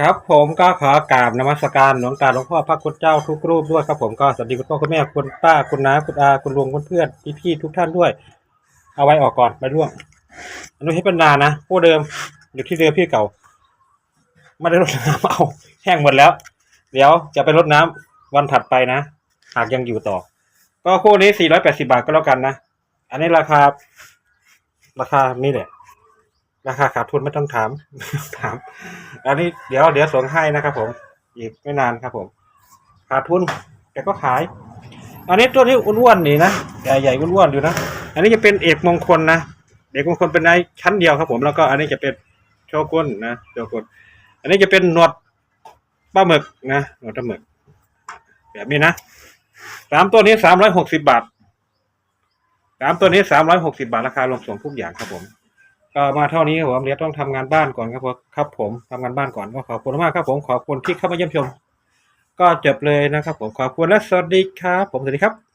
ครับผมก็ขอกราบนมัสการหลวงตาหลวงพ่อพระคุณเจ้าทุกรูปด้วยครับผมก็สวัสดีคุณพ่อคุณแม่คุณป้าคุณน้าคุณอาคุณลุงคุณเพื่อนพี่พี่ๆทุกท่านด้วย เอาไว้ออกก่อนไปร่วงอนุให้เป็นนานะผู้เดิมอยู่ที่เรือพี่เก่าไม่ได้รดน้ำเอาแห้งหมดแล้ว เดี๋ยวจะไปรดน้ำวันถัดไปนะ หากยังอยู่ต่อ ก็คู่นี้ 480 บาทก็แล้วกันนะ อันนี้ราคา ราคานี่แหละ ราคาขาดทุนไม่ต้องถาม ถาม อันนี้เดี๋ยวเดี๋ยวส่งให้นะครับผมอีกไม่นานครับผม ขาดทุนแต่ก็ขาย อันนี้ตัวนี้อ้วนๆนี่นะใหญ่ใหญ่ๆอ้วนๆอยู่นะอันนี้จะเป็นเอกมงคลนะเอกมงคลเป็นในชั้นเดียวครับ ผมแล้วก็อันนี้จะเป็นโชกุนนะโชกุนอันนี้จะเป็นหนวดปลาหมึกนะหนวดปลาหมึก แบบนี้นะสามตัวนี้สามร้อยหกสิบาทสามตัวนี้สามร้อยหกสิบาทราคารวมส่งทุกอย่างครับผม ก็มาเท่านี้ครับผมเรียวต้องทำงานบ้านก่อนครับผมครับผมทำงานบ้านก่อนก็ขอบคุณมากครับผมขอบคุณที่เข้ามาเยี่ยมชม ก็จบเลยนะครับผมขอบคุณและสวัสดีครับ ผมสวัสดีครับ